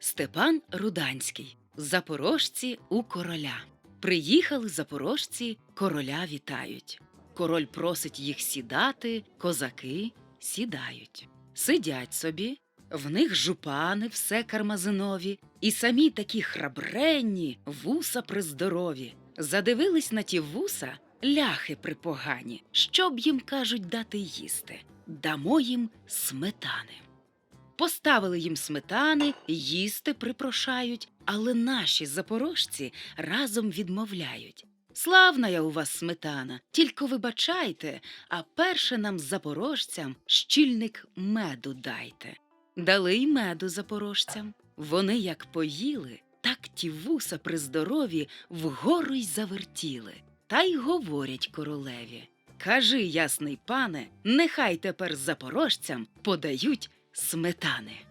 Степан Руданський. Запорожці у короля. Приїхали запорожці, короля вітають. Король просить їх сідати, козаки сідають. Сидять собі, в них жупани все кармазинові, і самі такі храбренні, вуса приздорові. Задивились на ті вуса ляхи припогані. Що б їм кажуть дати їсти? Дамо їм сметани. Поставили їм сметани, їсти припрошають, але наші запорожці разом відмовляють. Славна я у вас сметана, тільки вибачайте, а перше нам запорожцям щільник меду дайте. Дали й меду запорожцям. Вони як поїли, так ті вуса при здорові вгору й завертіли, та й говорять королеві. Кажи, ясний пане, нехай тепер запорожцям подають сметани.